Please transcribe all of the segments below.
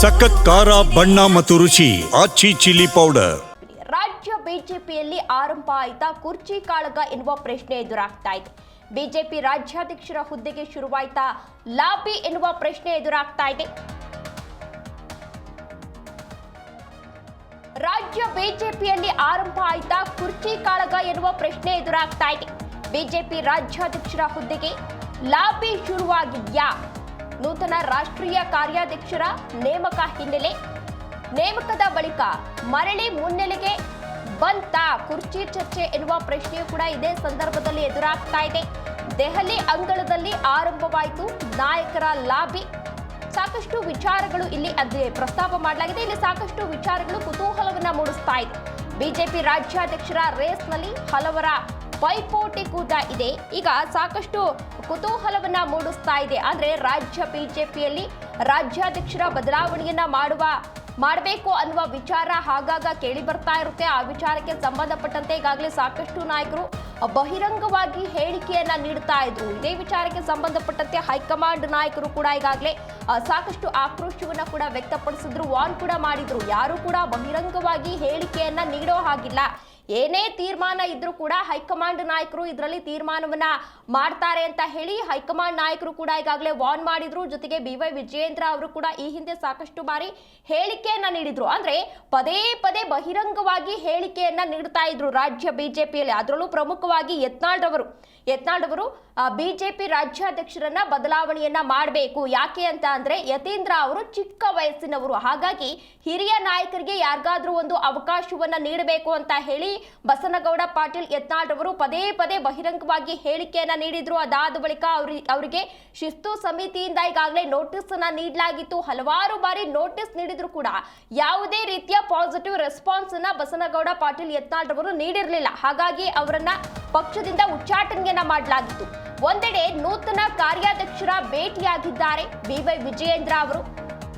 ಸಖತ್ ಖಾರ, ಬಣ್ಣ ಮತ್ತು ರುಚಿ, ಆಚಿ ಚಿಲ್ಲಿ ಪೌಡರ್. ರಾಜ್ಯ ಬಿಜೆಪಿಯಲ್ಲಿ ಆರಂಭ ಆಯ್ತಾ? ಕುರ್ಚಿ ಕಾಳಗ ಎನ್ನುವ ಪ್ರಶ್ನೆ ಎದುರಾಗ್ತಾ ಇದೆ. ಬಿಜೆಪಿ ರಾಜ್ಯಾಧ್ಯಕ್ಷರ ಹುದ್ದೆಗೆ ಶುರುವಾಯ್ತಾ? ಲಾಬಿ ಎನ್ನುವ ಪ್ರಶ್ನೆ ಎದುರಾಗ್ತಾ ಇದೆ. ರಾಜ್ಯ ಬಿಜೆಪಿಯಲ್ಲಿ ಆರಂಭ ಆಯ್ತಾ? ಕುರ್ಚಿ ಕಾಳಗ ಎನ್ನುವ ಪ್ರಶ್ನೆ ಎದುರಾಗ್ತಾ ಇದೆ. ಬಿಜೆಪಿ ರಾಜ್ಯಾಧ್ಯಕ್ಷರ ಹುದ್ದೆಗೆ ಲಾಬಿ ಶುರುವಾಗಿದ್ಯಾ? ನೂತನ ರಾಷ್ಟ್ರೀಯ ಕಾರ್ಯಾಧ್ಯಕ್ಷರ ನೇಮಕ ಹಿನ್ನೆಲೆ. ನೇಮಕದ ಬಳಿಕ ಮರಳಿ ಮುನ್ನೆಲೆಗೆ ಬಂತ ಕುರ್ಚಿ ಚರ್ಚೆ ಎನ್ನುವ ಪ್ರಶ್ನೆಯೂ ಕೂಡ ಇದೇ ಸಂದರ್ಭದಲ್ಲಿ ಎದುರಾಗ್ತಾ ಇದೆ. ದೆಹಲಿ ಅಂಗಳದಲ್ಲಿ ಆರಂಭವಾಯಿತು ನಾಯಕರ ಲಾಬಿ. ಸಾಕಷ್ಟು ವಿಚಾರಗಳು ಇಲ್ಲಿ ಅದೇ ಪ್ರಸ್ತಾಪ ಮಾಡಲಾಗಿದೆ. ಇಲ್ಲಿ ಸಾಕಷ್ಟು ವಿಚಾರಗಳು ಕುತೂಹಲವನ್ನ ಮೂಡಿಸ್ತಾ ಇದೆ. ಬಿಜೆಪಿ ರಾಜ್ಯಾಧ್ಯಕ್ಷರ ರೇಸ್ನಲ್ಲಿ ಹಲವರ ಪೈಪೋಟಿ ಕೂಡ ಇದೆ. ಈಗ ಸಾಕಷ್ಟು ಕುತೂಹಲವನ್ನ ಮೂಡಿಸ್ತಾ ಇದೆ. ಅಂದ್ರೆ ರಾಜ್ಯ ಬಿಜೆಪಿಯಲ್ಲಿ ರಾಜ್ಯಾಧ್ಯಕ್ಷರ ಬದಲಾವಣೆಯನ್ನ ಮಾಡುವ, ಮಾಡಬೇಕು ಅನ್ನುವ ವಿಚಾರ ಆಗಾಗ ಕೇಳಿ ಬರ್ತಾ ಇರುತ್ತೆ. ಆ ವಿಚಾರಕ್ಕೆ ಸಂಬಂಧಪಟ್ಟಂತೆ ಈಗಾಗಲೇ ಸಾಕಷ್ಟು ನಾಯಕರು ಬಹಿರಂಗವಾಗಿ ಹೇಳಿಕೆಯನ್ನ ನೀಡ್ತಾ ಇದ್ರು. ಇದೇ ವಿಚಾರಕ್ಕೆ ಸಂಬಂಧಪಟ್ಟಂತೆ ಹೈಕಮಾಂಡ್ ನಾಯಕರು ಕೂಡ ಈಗಾಗಲೇ ಸಾಕಷ್ಟು ಆಕ್ರೋಶವನ್ನ ಕೂಡ ವ್ಯಕ್ತಪಡಿಸಿದ್ರು, ವಾನ್ ಕೂಡ ಮಾಡಿದ್ರು. ಯಾರು ಕೂಡ ಬಹಿರಂಗವಾಗಿ ಹೇಳಿಕೆಯನ್ನ ನೀಡೋ ಹಾಗಿಲ್ಲ. ಏನೇ ತೀರ್ಮಾನ ಇದ್ರೂ ಕೂಡ ಹೈಕಮಾಂಡ್ ನಾಯಕರು ಇದರಲ್ಲಿ ತೀರ್ಮಾನವನ್ನ ಮಾಡ್ತಾರೆ ಅಂತ ಹೇಳಿ ಹೈಕಮಾಂಡ್ ನಾಯಕರು ಕೂಡ ಈಗಾಗಲೇ ವಾರ್ನ್ ಮಾಡಿದ್ರು. ಜೊತೆಗೆ ಬಿ ವೈ ವಿಜಯೇಂದ್ರ ಅವರು ಕೂಡ ಈ ಹಿಂದೆ ಸಾಕಷ್ಟು ಬಾರಿ ಹೇಳಿಕೆಯನ್ನ ನೀಡಿದ್ರು. ಅಂದ್ರೆ ಪದೇ ಪದೇ ಬಹಿರಂಗವಾಗಿ ಹೇಳಿಕೆಯನ್ನ ನೀಡ್ತಾ ಇದ್ರು ರಾಜ್ಯ ಬಿಜೆಪಿಯಲ್ಲಿ. ಅದರಲ್ಲೂ ಪ್ರಮುಖವಾಗಿ ಯತ್ನಾಳ್ ರವರು ಯತ್ನಾಳ್ ಅವರು ಬಿಜೆಪಿ ರಾಜ್ಯಾಧ್ಯಕ್ಷರನ್ನ ಬದಲಾವಣೆಯನ್ನ ಮಾಡಬೇಕು. ಯಾಕೆ ಅಂತ ಅಂದ್ರೆ ಯತೀಂದ್ರ ಅವರು ಚಿಕ್ಕ ವಯಸ್ಸಿನವರು. ಹಾಗಾಗಿ ಹಿರಿಯ ನಾಯಕರಿಗೆ ಯಾರಿಗಾದ್ರೂ ಒಂದು ಅವಕಾಶವನ್ನ ನೀಡಬೇಕು ಅಂತ ಹೇಳಿ ಬಸನಗೌಡ ಪಾಟೀಲ್ ಯತ್ನಾಳ್ ಅವರು ಪದೇ ಪದೇ ಬಹಿರಂಗವಾಗಿ ಹೇಳಿಕೆಯನ್ನ ನೀಡಿದ್ರು. ಅದಾದ ಬಳಿಕ ಅವ್ರಿ, ಅವರಿಗೆ ಶಿಸ್ತು ಸಮಿತಿಯಿಂದ ಈಗಾಗಲೇ ನೋಟಿಸ್ ಅನ್ನ ನೀಡಲಾಗಿತ್ತು. ಹಲವಾರು ಬಾರಿ ನೋಟಿಸ್ ನೀಡಿದ್ರು ಕೂಡ. ಯಾವುದೇ ರೀತಿಯ ಪಾಸಿಟಿವ್ ರೆಸ್ಪಾನ್ಸ್ ಅನ್ನ ಬಸನಗೌಡ ಪಾಟೀಲ್ ಯತ್ನಾಳ್ ಅವರು ನೀಡಿರಲಿಲ್ಲ. ಹಾಗಾಗಿ ಅವರನ್ನ ಪಕ್ಷದಿಂದ ಉಚ್ಚಾಟನೆಯನ್ನ ಮಾಡಲಾಗಿತ್ತು. ಒಂದೆಡೆ ನೂತನ ಕಾರ್ಯಾಧ್ಯಕ್ಷರ ಭೇಟಿಯಾಗಿದ್ದಾರೆ. ಬಿವೈ ವಿಜಯೇಂದ್ರ ಅವರು.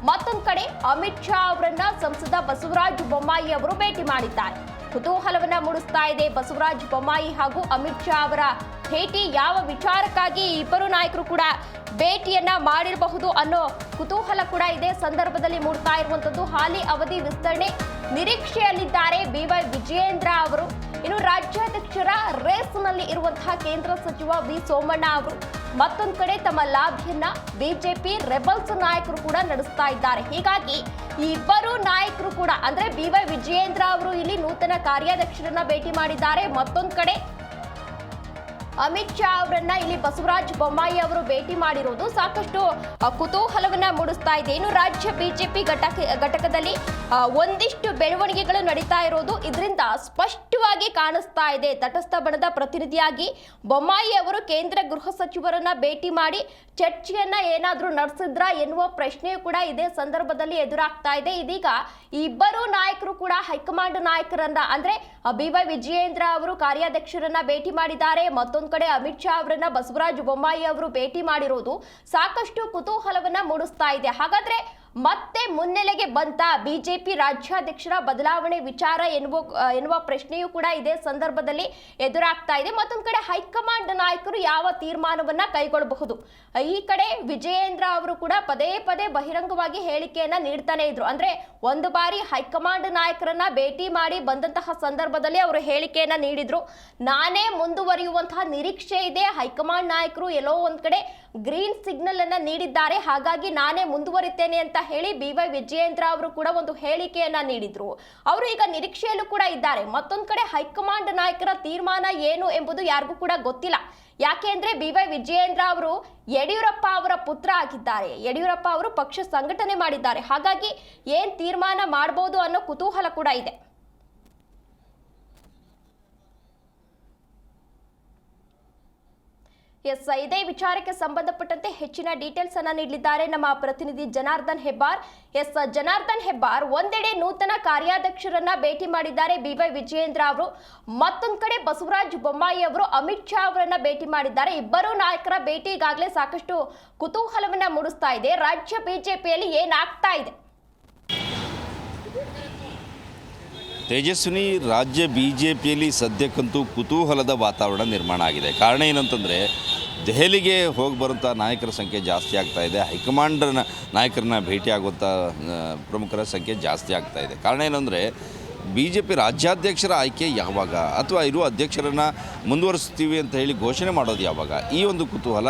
ಮತ್ತೊಂದು ಕಡೆ ಅಮಿತ್ ಶಾ ಅವರನ್ನ ಸಂಸದ ಬಸವರಾಜ ಬೊಮ್ಮಾಯಿ ಅವರು ಭೇಟಿ ಮಾಡಿದ್ದಾರೆ. ಕುತೂಹಲವನ್ನ ಮೂಡಿಸ್ತಾ ಇದೆ ಬಸವರಾಜ ಬೊಮ್ಮಾಯಿ ಹಾಗೂ ಅಮಿತ್ ಶಾ ಅವರ ಭೇಟಿ ಯಾವ ವಿಚಾರಕ್ಕಾಗಿ ಇಬ್ಬರು ನಾಯಕರು ಕೂಡ ಭೇಟಿಯನ್ನ ಮಾಡಿರಬಹುದು ಅನ್ನೋ ಕುತೂಹಲ ಕೂಡ ಇದೇ. ಸಂದರ್ಭದಲ್ಲಿ ಮೂಡ್ತಾ ಇರುವಂತದ್ದು ಹಾಲಿ ಅವಧಿ ವಿಸ್ತರಣೆ ನಿರೀಕ್ಷೆಯಲ್ಲಿದ್ದಾರೆ. ಬಿ ವೈ ವಿಜಯೇಂದ್ರ ಅವರು. ಇನ್ನು ರಾಜ್ಯಾಧ್ಯಕ್ಷರ ರೇಸ್ನಲ್ಲಿ ಇರುವಂತಹ ಕೇಂದ್ರ ಸಚಿವ ವಿ ಸೋಮಣ್ಣ ಅವರು. ಮತ್ತೊಂದು ಕಡೆ ತಮ್ಮ ಲಾಭಿಯನ್ನ ಬಿಜೆಪಿ ರೆಬಲ್ಸ್ ನಾಯಕರು ಕೂಡ ನಡೆಸ್ತಾ ಇದ್ದಾರೆ. ಹೀಗಾಗಿ ಇಬ್ಬರು ನಾಯಕರು ಕೂಡ, ಅಂದ್ರೆ ಬಿ ವೈ ವಿಜಯೇಂದ್ರ ಅವರು ಇಲ್ಲಿ ನೂತನ ಕಾರ್ಯಾಧ್ಯಕ್ಷರನ್ನ ಭೇಟಿ ಮಾಡಿದ್ದಾರೆ. ಮತ್ತೊಂದು ಕಡೆ ಅಮಿತ್ ಶಾ ಅವರನ್ನ ಇಲ್ಲಿ ಬಸವರಾಜ ಬೊಮ್ಮಾಯಿ ಅವರು ಭೇಟಿ ಮಾಡಿರೋದು ಸಾಕಷ್ಟು ಕುತೂಹಲವನ್ನ ಮೂಡಿಸ್ತಾ ಇದೆ. ಇನ್ನು ರಾಜ್ಯ ಬಿಜೆಪಿ ಘಟಕ, ಘಟಕದಲ್ಲಿ ಒಂದಿಷ್ಟು ಬೆಳವಣಿಗೆಗಳು ನಡೀತಾ ಇರೋದು ಇದರಿಂದ ಸ್ಪಷ್ಟವಾಗಿ ಕಾಣಿಸ್ತಾ ಇದೆ. ತಟಸ್ಥ ಬಣದ ಪ್ರತಿನಿಧಿಯಾಗಿ ಬೊಮ್ಮಾಯಿ ಅವರು ಕೇಂದ್ರ ಗೃಹ ಸಚಿವರನ್ನ ಭೇಟಿ ಮಾಡಿ ಚರ್ಚೆಯನ್ನ ಏನಾದರೂ ನಡೆಸಿದ್ರ ಎನ್ನುವ ಪ್ರಶ್ನೆಯೂ ಕೂಡ ಇದೇ ಸಂದರ್ಭದಲ್ಲಿ ಎದುರಾಗ್ತಾ ಇದೆ. ಇದೀಗ ಇಬ್ಬರು ನಾಯಕರು ಕೂಡ ಹೈಕಮಾಂಡ್ ನಾಯಕರನ್ನ, ಅಂದ್ರೆ ಬಿ ವೈ ವಿಜಯೇಂದ್ರ ಅವರು ಕಾರ್ಯಾಧ್ಯಕ್ಷರನ್ನ ಭೇಟಿ ಮಾಡಿದ್ದಾರೆ. ಮತ್ತೊಂದು ಕಡೆ ಅಮಿತ್ ಶಾ ಅವರನ್ನ ಬಸವರಾಜ ಬೊಮ್ಮಾಯಿ ಅವರು ಭೇಟಿ ಮಾಡಿರೋದು ಸಾಕಷ್ಟು ಕುತೂಹಲವನ್ನ ಮೂಡಿಸ್ತಾ ಇದೆ. ಹಾಗಾದ್ರೆ ಮತ್ತೆ ಮುನ್ನೆಲೆಗೆ ಬಂತ ಬಿಜೆಪಿ ರಾಜ್ಯಾಧ್ಯಕ್ಷರ ಬದಲಾವಣೆ ವಿಚಾರ ಎನ್ನುವ ಎನ್ನುವ ಪ್ರಶ್ನೆಯೂ ಕೂಡ ಇದೇ ಸಂದರ್ಭದಲ್ಲಿ ಎದುರಾಗ್ತಾ ಇದೆ. ಮತ್ತೊಂದು ಕಡೆ ಹೈಕಮಾಂಡ್ ನಾಯಕರು ಯಾವ ತೀರ್ಮಾನವನ್ನ ಕೈಗೊಳ್ಳಬಹುದು? ಈ ಕಡೆ ವಿಜಯೇಂದ್ರ ಅವರು ಕೂಡ ಪದೇ ಪದೇ ಬಹಿರಂಗವಾಗಿ ಹೇಳಿಕೆಯನ್ನ ನೀಡ್ತಾನೆ ಇದ್ರು. ಅಂದ್ರೆ ಒಂದು ಬಾರಿ ಹೈಕಮಾಂಡ್ ನಾಯಕರನ್ನ ಭೇಟಿ ಮಾಡಿ ಬಂದಂತಹ ಸಂದರ್ಭದಲ್ಲಿ ಅವರು ಹೇಳಿಕೆಯನ್ನ ನೀಡಿದ್ರು. ನಾನೇ ಮುಂದುವರಿಯುವಂತಹ ನಿರೀಕ್ಷೆ ಇದೆ. ಹೈಕಮಾಂಡ್ ನಾಯಕರು ಎಲ್ಲೋ ಒಂದ್ ಕಡೆ ಗ್ರೀನ್ ಸಿಗ್ನಲ್ ಅನ್ನ ನೀಡಿದ್ದಾರೆ. ಹಾಗಾಗಿ ನಾನೇ ಮುಂದುವರಿತೇನೆ ಅಂತ ಹೇಳಿ ಬಿ ವೈ ವಿಜಯೇಂದ್ರ ಅವರು ಕೂಡ ಒಂದು ಹೇಳಿಕೆಯನ್ನ ನೀಡಿದ್ರು. ಅವರು ಈಗ ನಿರೀಕ್ಷೆಯಲ್ಲೂ ಕೂಡ ಇದ್ದಾರೆ. ಮತ್ತೊಂದು ಕಡೆ ಹೈಕಮಾಂಡ್ ನಾಯಕರ ತೀರ್ಮಾನ ಏನು ಎಂಬುದು ಯಾರಿಗೂ ಕೂಡ ಗೊತ್ತಿಲ್ಲ. ಯಾಕೆ ಅಂದ್ರೆ ಬಿ ವೈ ವಿಜಯೇಂದ್ರ ಅವರು ಯಡಿಯೂರಪ್ಪ ಅವರ ಪುತ್ರ ಆಗಿದ್ದಾರೆ. ಯಡಿಯೂರಪ್ಪ ಅವರು ಪಕ್ಷ ಸಂಘಟನೆ ಮಾಡಿದ್ದಾರೆ. ಹಾಗಾಗಿ ಏನ್ ತೀರ್ಮಾನ ಮಾಡಬಹುದು ಅನ್ನೋ ಕುತೂಹಲ ಕೂಡ ಇದೆ. ಎಸ್ ಇದೇ. ವಿಚಾರಕ್ಕೆ ಸಂಬಂಧಪಟ್ಟಂತೆ ಹೆಚ್ಚಿನ ಡೀಟೇಲ್ಸ್ ಅನ್ನ ನೀಡಲಿದ್ದಾರೆ ನಮ್ಮ ಪ್ರತಿನಿಧಿ ಜನಾರ್ದನ್ ಹೆಬ್ಬಾರ್. ಎಸ್ ಜನಾರ್ದನ್ ಹೆಬ್ಬಾರ್ ಒಂದೆಡೆ ನೂತನ ಕಾರ್ಯಾಧ್ಯಕ್ಷರನ್ನ ಭೇಟಿ ಮಾಡಿದ್ದಾರೆ ಬಿ ವೈ ವಿಜಯೇಂದ್ರ ಅವರು. ಮತ್ತೊಂದು ಕಡೆ ಬಸವರಾಜ ಬೊಮ್ಮಾಯಿ ಅವರು ಅಮಿತ್ ಶಾ ಅವರನ್ನ ಭೇಟಿ ಮಾಡಿದ್ದಾರೆ. ಇಬ್ಬರು ನಾಯಕರ ಭೇಟಿ ಈಗಾಗಲೇ ಸಾಕಷ್ಟು ಕುತೂಹಲವನ್ನ ಮೂಡಿಸ್ತಾ ಇದೆ. ರಾಜ್ಯ ಬಿಜೆಪಿಯಲ್ಲಿ ಏನಾಗ್ತಾ ಇದೆ? ತೇಜಸ್ವಿನಿ ರಾಜ್ಯ ಬಿ ಜೆ ಪಿಯಲ್ಲಿ ಸದ್ಯಕ್ಕಂತೂ ಕುತೂಹಲದ ವಾತಾವರಣ ನಿರ್ಮಾಣ ಆಗಿದೆ. ಕಾರಣ ಏನಂತಂದರೆ, ದೆಹಲಿಗೆ ಹೋಗಿ ಬರುವಂಥ ನಾಯಕರ ಸಂಖ್ಯೆ ಜಾಸ್ತಿ ಆಗ್ತಾ ಇದೆ. ಹೈಕಮಾಂಡ್ನ ನಾಯಕರನ್ನ ಭೇಟಿಯಾಗುವಂಥ ಪ್ರಮುಖರ ಸಂಖ್ಯೆ ಜಾಸ್ತಿ ಆಗ್ತಾ ಇದೆ. ಕಾರಣ ಏನಂದರೆ ಬಿ ಜೆ ಪಿ ರಾಜ್ಯಾಧ್ಯಕ್ಷರ ಆಯ್ಕೆ ಯಾವಾಗ ಅಥವಾ ಇರುವ ಅಧ್ಯಕ್ಷರನ್ನು ಮುಂದುವರಿಸ್ತೀವಿ ಅಂತ ಹೇಳಿ ಘೋಷಣೆ ಮಾಡೋದು ಯಾವಾಗ? ಈ ಒಂದು ಕುತೂಹಲ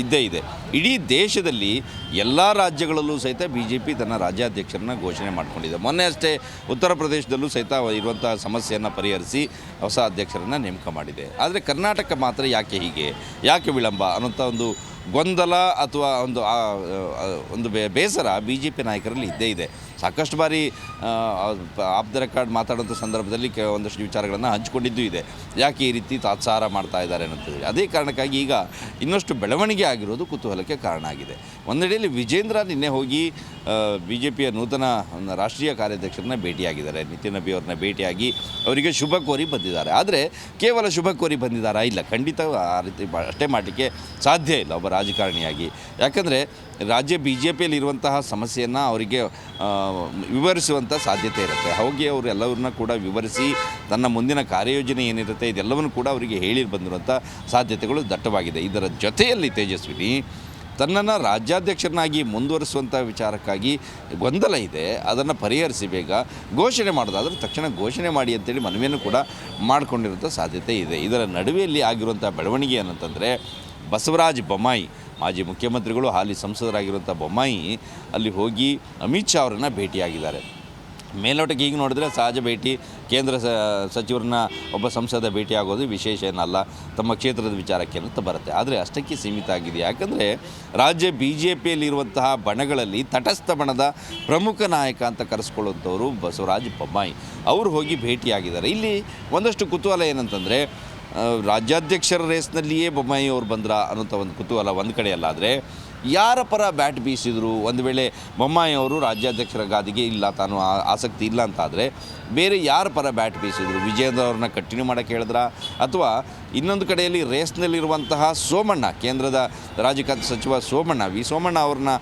ಇದ್ದೇ ಇದೆ. ಇಡೀ ದೇಶದಲ್ಲಿ ಎಲ್ಲ ರಾಜ್ಯಗಳಲ್ಲೂ ಸಹಿತ ಬಿ ಜೆ ಪಿ ತನ್ನ ರಾಜ್ಯಾಧ್ಯಕ್ಷರನ್ನ ಘೋಷಣೆ ಮಾಡಿಕೊಂಡಿದೆ. ಮೊನ್ನೆ ಅಷ್ಟೇ ಉತ್ತರ ಪ್ರದೇಶದಲ್ಲೂ ಸಹಿತ ಇರುವಂಥ ಸಮಸ್ಯೆಯನ್ನು ಪರಿಹರಿಸಿ ಹೊಸ ಅಧ್ಯಕ್ಷರನ್ನು ನೇಮಕ ಮಾಡಿದೆ. ಆದರೆ ಕರ್ನಾಟಕ ಮಾತ್ರ ಯಾಕೆ ಹೀಗೆ? ಯಾಕೆ ವಿಳಂಬ ಅನ್ನೋಂಥ ಒಂದು ಗೊಂದಲ ಅಥವಾ ಒಂದು ಒಂದು ಬೇಸರ ಬಿ ಜೆ ಪಿ ನಾಯಕರಲ್ಲಿ ಇದ್ದೇ ಇದೆ. ಸಾಕಷ್ಟು ಬಾರಿ ಆಫ್ ದ ರೆಕಾರ್ಡ್ ಮಾತಾಡೋಂಥ ಸಂದರ್ಭದಲ್ಲಿ ಕೆ, ಒಂದಷ್ಟು ವಿಚಾರಗಳನ್ನು ಹಂಚಿಕೊಂಡಿದ್ದೂ ಇದೆ. ಯಾಕೆ ಈ ರೀತಿ ತಾತ್ಸಾರ ಮಾಡ್ತಾ ಇದ್ದಾರೆ ಅನ್ನೋದು ಅದೇ ಕಾರಣಕ್ಕಾಗಿ ಈಗ ಇನ್ನಷ್ಟು ಬೆಳವಣಿಗೆ ಆಗಿರೋದು ಕುತೂಹಲಕ್ಕೆ ಕಾರಣ ಆಗಿದೆ. ಒಂದೆಡೆಯಲ್ಲಿ ವಿಜೇಂದ್ರ ನಿನ್ನೆ ಹೋಗಿ ಬಿ ಜೆ ಪಿಯ ನೂತನ ರಾಷ್ಟ್ರೀಯ ಕಾರ್ಯಾಧ್ಯಕ್ಷರನ್ನ ಭೇಟಿಯಾಗಿದ್ದಾರೆ. ನಿತಿನ್ ನಬಿ ಅವ್ರನ್ನ ಭೇಟಿಯಾಗಿ ಅವರಿಗೆ ಶುಭ ಕೋರಿ ಬಂದಿದ್ದಾರೆ. ಆದರೆ ಕೇವಲ ಶುಭ ಕೋರಿ ಬಂದಿದ್ದಾರಾ ಇಲ್ಲ? ಖಂಡಿತ ಆ ರೀತಿ ಅಷ್ಟೇ ಮಾಡಲಿಕ್ಕೆ ಸಾಧ್ಯ ಇಲ್ಲ ಒಬ್ಬ ರಾಜಕಾರಣಿಯಾಗಿ. ಯಾಕಂದರೆ ರಾಜ್ಯ ಬಿ ಜೆ ಪಿಯಲ್ಲಿರುವಂತಹ ಸಮಸ್ಯೆಯನ್ನು ಅವರಿಗೆ ವಿವರಿಸುವಂಥ ಸಾಧ್ಯತೆ ಇರುತ್ತೆ. ಹೋಗಿ ಅವರು ಎಲ್ಲವನ್ನ ಕೂಡ ವಿವರಿಸಿ, ತನ್ನ ಮುಂದಿನ ಕಾರ್ಯಯೋಜನೆ ಏನಿರುತ್ತೆ, ಇದೆಲ್ಲವನ್ನು ಕೂಡ ಅವರಿಗೆ ಹೇಳಿ ಬಂದಿರುವಂಥ ಸಾಧ್ಯತೆಗಳು ದಟ್ಟವಾಗಿದೆ. ಇದರ ಜೊತೆಯಲ್ಲಿ ತೇಜಸ್ವಿನಿ, ತನ್ನನ್ನು ರಾಜ್ಯಾಧ್ಯಕ್ಷರನ್ನಾಗಿ ಮುಂದುವರಿಸುವಂಥ ವಿಚಾರಕ್ಕಾಗಿ ಗೊಂದಲ ಇದೆ. ಅದನ್ನು ಪರಿಹರಿಸಿ ಬೇಗ ಘೋಷಣೆ ಮಾಡೋದಾದ್ರೆ ತಕ್ಷಣ ಘೋಷಣೆ ಮಾಡಿ ಅಂತೇಳಿ ಮನವಿಯನ್ನು ಕೂಡ ಮಾಡಿಕೊಂಡಿರುವಂಥ ಸಾಧ್ಯತೆ ಇದೆ. ಇದರ ನಡುವೆಯಲ್ಲಿ ಆಗಿರುವಂಥ ಬೆಳವಣಿಗೆ ಏನಂತಂದರೆ ಬಸವರಾಜ ಬೊಮ್ಮಾಯಿ ಮಾಜಿ ಮುಖ್ಯಮಂತ್ರಿಗಳು ಹಾಲಿ ಸಂಸದರಾಗಿರುವಂಥ ಬೊಮ್ಮಾಯಿ ಅಲ್ಲಿ ಹೋಗಿ ಅಮಿತ್ ಶಾ ಅವರನ್ನು ಭೇಟಿಯಾಗಿದ್ದಾರೆ. ಮೇಲ್ನೋಟಕ್ಕೆ ಈಗ ನೋಡಿದ್ರೆ ಸಹಜ ಭೇಟಿ, ಕೇಂದ್ರ ಸಚಿವರನ್ನ ಒಬ್ಬ ಸಂಸದ ಭೇಟಿಯಾಗೋದು ವಿಶೇಷ ಏನಲ್ಲ, ತಮ್ಮ ಕ್ಷೇತ್ರದ ವಿಚಾರಕ್ಕೆ ಅಂತ ಬರುತ್ತೆ. ಆದರೆ ಅಷ್ಟಕ್ಕೆ ಸೀಮಿತ ಆಗಿದೆ. ಯಾಕಂದರೆ ರಾಜ್ಯ ಬಿ ಜೆ ಪಿಯಲ್ಲಿರುವಂತಹ ಬಣಗಳಲ್ಲಿ ತಟಸ್ಥ ಬಣದ ಪ್ರಮುಖ ನಾಯಕ ಅಂತ ಕರೆಸ್ಕೊಳ್ಳುವಂಥವರು ಬಸವರಾಜ ಬೊಮ್ಮಾಯಿ. ಅವರು ಹೋಗಿ ಭೇಟಿಯಾಗಿದ್ದಾರೆ. ಇಲ್ಲಿ ಒಂದಷ್ಟು ಕುತೂಹಲ ಏನಂತಂದರೆ ರಾಜ್ಯಾಧ್ಯಕ್ಷರ ರೇಸ್ನಲ್ಲಿಯೇ ಬೊಮ್ಮಾಯಿ ಅವರು ಬಂದ್ರ ಅನ್ನೋಂಥ ಒಂದು ಕುತೂಹಲ ಒಂದು ಕಡೆಯಲ್ಲಾದರೆ ಯಾರ ಪರ ಬ್ಯಾಟ್ ಬೀಸಿದ್ರು? ಒಂದು ವೇಳೆ ಬೊಮ್ಮಾಯಿ ಅವರು ರಾಜ್ಯಾಧ್ಯಕ್ಷರ ಗಾದಿಗೆ ಇಲ್ಲ, ತಾನು ಆಸಕ್ತಿ ಇಲ್ಲ ಅಂತಾದರೆ ಬೇರೆ ಯಾರ ಪರ ಬ್ಯಾಟ್ ಬೀಸಿದ್ರು? ವಿಜೇಂದ್ರ ಅವ್ರನ್ನ ಕಂಟಿನ್ಯೂ ಮಾಡೋಕ್ಕೆ ಹೇಳಿದ್ರ? ಅಥವಾ ಇನ್ನೊಂದು ಕಡೆಯಲ್ಲಿ ರೇಸ್ನಲ್ಲಿರುವಂತಹ ಸೋಮಣ್ಣ, ಕೇಂದ್ರದ ರಾಜ್ಯ ಖಾತೆ ಸಚಿವ ಸೋಮಣ್ಣ, ವಿ ಸೋಮಣ್ಣ ಅವ್ರನ್ನ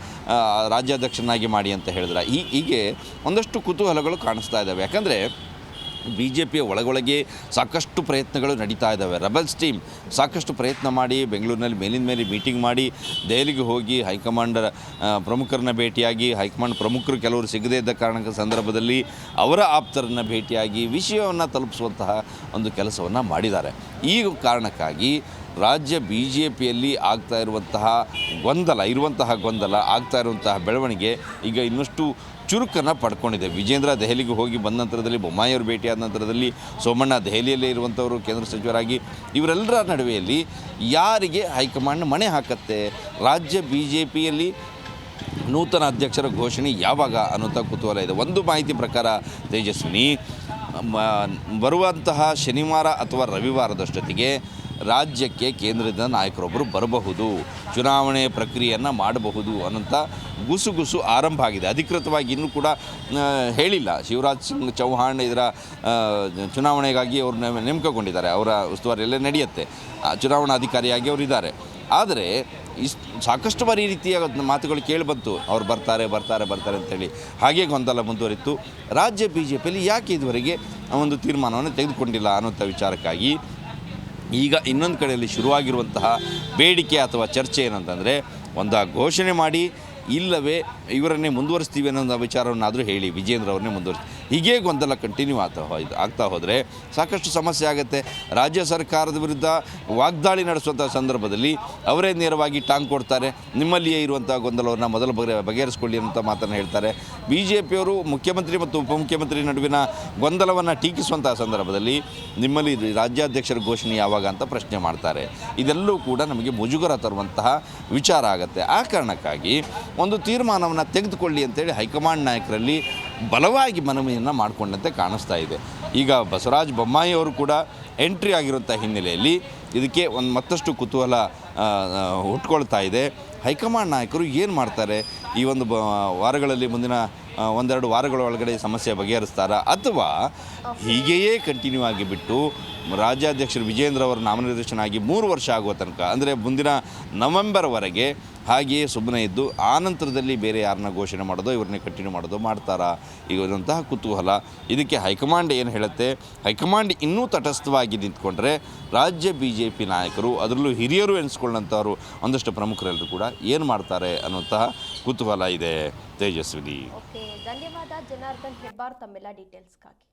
ರಾಜ್ಯಾಧ್ಯಕ್ಷನಾಗಿ ಮಾಡಿ ಅಂತ ಹೇಳಿದ್ರ? ಈ ಹೀಗೆ ಒಂದಷ್ಟು ಕುತೂಹಲಗಳು ಕಾಣಿಸ್ತಾ ಇದ್ದಾವೆ ಯಾಕಂದರೆ ಬಿ ಜೆ ಪಿಯ ಒಳಗೊಳಗೆ ಸಾಕಷ್ಟು ಪ್ರಯತ್ನಗಳು ನಡೀತಾ ಇದ್ದಾವೆ. ರಬಲ್ಸ್ ಟೀಮ್ ಸಾಕಷ್ಟು ಪ್ರಯತ್ನ ಮಾಡಿ ಬೆಂಗಳೂರಿನಲ್ಲಿ ಮೇಲಿನ ಮೇಲೆ ಮೀಟಿಂಗ್ ಮಾಡಿ ದೆಹಲಿಗೆ ಹೋಗಿ ಹೈಕಮಾಂಡ್ ಆ, ಪ್ರಮುಖರನ್ನ ಭೇಟಿಯಾಗಿ ಹೈಕಮಾಂಡ್ ಪ್ರಮುಖರು ಕೆಲವರು ಸಿಗದೇ ಇದ್ದ ಕಾರಣಕ್ಕೆ ಸಂದರ್ಭದಲ್ಲಿ ಅವರ ಆಪ್ತರನ್ನು ಭೇಟಿಯಾಗಿ ವಿಷಯವನ್ನು ತಲುಪಿಸುವಂತಹ ಒಂದು ಕೆಲಸವನ್ನು ಮಾಡಿದ್ದಾರೆ. ಈ ಕಾರಣಕ್ಕಾಗಿ ರಾಜ್ಯ ಬಿ ಜೆ ಪಿಯಲ್ಲಿ ಆಗ್ತಾ ಇರುವಂತಹ ಗೊಂದಲ ಇರುವಂತಹ ಗೊಂದಲ ಆಗ್ತಾ ಇರುವಂತಹ ಬೆಳವಣಿಗೆ ಈಗ ಇನ್ನಷ್ಟು ಚುರುಕನ್ನು ಪಡ್ಕೊಂಡಿದೆ. ವಿಜೇಂದ್ರ ದೆಹಲಿಗೆ ಹೋಗಿ ಬಂದ ನಂತರದಲ್ಲಿ, ಬೊಮ್ಮಾಯಿಯವರು ಭೇಟಿಯಾದ ನಂತರದಲ್ಲಿ, ಸೋಮಣ್ಣ ದೆಹಲಿಯಲ್ಲೇ ಇರುವಂಥವರು ಕೇಂದ್ರ ಸಚಿವರಾಗಿ, ಇವರೆಲ್ಲರ ನಡುವೆಯಲ್ಲಿ ಯಾರಿಗೆ ಹೈಕಮಾಂಡ್ ಮಣೆ ಹಾಕತ್ತೆ? ರಾಜ್ಯ ಬಿ ಜೆ ಪಿಯಲ್ಲಿ ನೂತನ ಅಧ್ಯಕ್ಷರ ಘೋಷಣೆ ಯಾವಾಗ ಅನ್ನುವಂಥ ಕುತೂಹಲ ಇದೆ. ಒಂದು ಮಾಹಿತಿ ಪ್ರಕಾರ ತೇಜಸ್ವಿನಿ ಬರುವಂತಹ ಶನಿವಾರ ಅಥವಾ ರವಿವಾರದಷ್ಟೊತ್ತಿಗೆ ರಾಜ್ಯಕ್ಕೆ ಕೇಂದ್ರದ ನಾಯಕರೊಬ್ಬರು ಬರಬಹುದು ಚುನಾವಣೆ ಪ್ರಕ್ರಿಯೆಯನ್ನು ಮಾಡಬಹುದು ಅನ್ನೋಂಥ ಗುಸುಗುಸು ಆರಂಭ ಆಗಿದೆ. ಅಧಿಕೃತವಾಗಿ ಇನ್ನೂ ಕೂಡ ಹೇಳಿಲ್ಲ. ಶಿವರಾಜ್ ಸಿಂಗ್ ಚೌಹಾಣ್ ಇದರ ಚುನಾವಣೆಗಾಗಿ ಅವರು ನೇಮ- ನೇಮಕಗೊಂಡಿದ್ದಾರೆ. ಅವರ ಉಸ್ತುವಾರಿಯಲ್ಲೇ ನಡೆಯುತ್ತೆ. ಆ, ಚುನಾವಣಾಧಿಕಾರಿಯಾಗಿ ಅವರು ಇದ್ದಾರೆ. ಆದರೆ ಇಷ್ಟು ಸಾಕಷ್ಟು ಬಾರಿ ರೀತಿಯ ಮಾತುಗಳು ಕೇಳಿ ಬಂತು. ಅವ್ರು ಬರ್ತಾರೆ ಬರ್ತಾರೆ ಬರ್ತಾರೆ ಅಂತೇಳಿ. ಹಾಗೆ ಗೊಂದಲ ಮುಂದುವರಿತು. ರಾಜ್ಯ ಬಿ ಜೆ ಪಿಯಲ್ಲಿ ಯಾಕೆ ಇದುವರೆಗೆ ಒಂದು ತೀರ್ಮಾನವನ್ನು ತೆಗೆದುಕೊಂಡಿಲ್ಲ ಅನ್ನೋಂಥ ವಿಚಾರಕ್ಕಾಗಿ ಈಗ ಇನ್ನೊಂದು ಕಡೆಯಲ್ಲಿ ಶುರುವಾಗಿರುವಂತಹ ಬೇಡಿಕೆ ಅಥವಾ ಚರ್ಚೆ ಏನಂತಂದರೆ, ಒಂದು ಘೋಷಣೆ ಮಾಡಿ, ಇಲ್ಲವೇ ಇವರನ್ನೇ ಮುಂದುವರಿಸ್ತೀವಿ ಅನ್ನೋ ವಿಚಾರವನ್ನಾದರೂ ಹೇಳಿ, ವಿಜೇಂದ್ರ ಅವ್ರನ್ನೇ ಮುಂದುವರಿಸಿ. ಹೀಗೆ ಗೊಂದಲ ಕಂಟಿನ್ಯೂ ಆಗ್ತಾ ಆಗ್ತಾ ಹೋದರೆ ಸಾಕಷ್ಟು ಸಮಸ್ಯೆ ಆಗುತ್ತೆ. ರಾಜ್ಯ ಸರ್ಕಾರದ ವಿರುದ್ಧ ವಾಗ್ದಾಳಿ ನಡೆಸುವಂಥ ಸಂದರ್ಭದಲ್ಲಿ ಅವರೇ ನೇರವಾಗಿ ಟಾಂಗ್ ಕೊಡ್ತಾರೆ. ನಿಮ್ಮಲ್ಲಿಯೇ ಇರುವಂಥ ಗೊಂದಲವನ್ನು ಮೊದಲು ಬಗೆ ಬಗೆಹರಿಸ್ಕೊಳ್ಳಿ ಅಂತ ಮಾತನ್ನು ಹೇಳ್ತಾರೆ. ಬಿ ಜೆ ಪಿಯವರು ಮುಖ್ಯಮಂತ್ರಿ ಮತ್ತು ಉಪಮುಖ್ಯಮಂತ್ರಿ ನಡುವಿನ ಗೊಂದಲವನ್ನು ಟೀಕಿಸುವಂಥ ಸಂದರ್ಭದಲ್ಲಿ ನಿಮ್ಮಲ್ಲಿ ರಾಜ್ಯಾಧ್ಯಕ್ಷರ ಘೋಷಣೆ ಯಾವಾಗ ಅಂತ ಪ್ರಶ್ನೆ ಮಾಡ್ತಾರೆ. ಇದೆಲ್ಲವೂ ಕೂಡ ನಮಗೆ ಮುಜುಗರ ತರುವಂತಹ ವಿಚಾರ ಆಗುತ್ತೆ. ಆ ಕಾರಣಕ್ಕಾಗಿ ಒಂದು ತೀರ್ಮಾನವನ್ನು ತೆಗೆದುಕೊಳ್ಳಿ ಅಂತೇಳಿ ಹೈಕಮಾಂಡ್ ನಾಯಕರಲ್ಲಿ ಬಲವಾಗಿ ಮನವಿಯನ್ನು ಮಾಡಿಕೊಂಡಂತೆ ಕಾಣಿಸ್ತಾ ಇದೆ. ಈಗ ಬಸವರಾಜ ಬೊಮ್ಮಾಯಿ ಅವರು ಕೂಡ ಎಂಟ್ರಿ ಆಗಿರುವಂಥ ಹಿನ್ನೆಲೆಯಲ್ಲಿ ಇದಕ್ಕೆ ಒಂದು ಮತ್ತಷ್ಟು ಕುತೂಹಲ ಹುಟ್ಕೊಳ್ತಾ ಇದೆ. ಹೈಕಮಾಂಡ್ ನಾಯಕರು ಏನು ಮಾಡ್ತಾರೆ? ಈ ಒಂದು ವಾರಗಳಲ್ಲಿ ಮುಂದಿನ ಒಂದೆರಡು ವಾರಗಳ ಒಳಗಡೆ ಸಮಸ್ಯೆ ಬಗೆಹರಿಸ್ತಾರಾ? ಅಥವಾ ಹೀಗೆಯೇ ಕಂಟಿನ್ಯೂ ಆಗಿ ಬಿಟ್ಟು ರಾಜ್ಯಾಧ್ಯಕ್ಷರು ವಿಜೇಂದ್ರ ಅವರು ನಾಮನಿರ್ದೇಶನ ಆಗಿ ಮೂರು ವರ್ಷ ಆಗುವ ತನಕ, ಅಂದರೆ ಮುಂದಿನ ನವೆಂಬರ್ವರೆಗೆ ಹಾಗೆಯೇ ಸುಮ್ಮನೆ ಇದ್ದು ಆ ನಂತರದಲ್ಲಿ ಬೇರೆ ಯಾರನ್ನ ಘೋಷಣೆ ಮಾಡೋದೋ, ಇವ್ರನ್ನೇ ಕಂಟಿನ್ಯೂ ಮಾಡೋದೋ ಮಾಡ್ತಾರಾ? ಇರುವಂತಹ ಕುತೂಹಲ. ಇದಕ್ಕೆ ಹೈಕಮಾಂಡ್ ಏನು ಹೇಳುತ್ತೆ? ಹೈಕಮಾಂಡ್ ಇನ್ನೂ ತಟಸ್ಥವಾಗಿ ನಿಂತ್ಕೊಂಡ್ರೆ ರಾಜ್ಯ ಬಿ ಜೆ ಪಿ ನಾಯಕರು, ಅದರಲ್ಲೂ ಹಿರಿಯರು ಎನಿಸ್ಕೊಳ್ಳೋಂಥವ್ರು ಒಂದಷ್ಟು ಪ್ರಮುಖರೆಲ್ಲರೂ ಕೂಡ ಏನು ಮಾಡ್ತಾರೆ ಅನ್ನುವಂತಹ ಕುತೂಹಲ ಇದೆ ತೇಜಸ್ವಿನಿ. ಧನ್ಯವಾದ. ಜನಾರ್ದನ್ ಹೆಬ್ಬಾರ್ ತಮ್ಮೆಲ್ಲ ಡೀಟೇಲ್ಸ್ಗಾಗಿ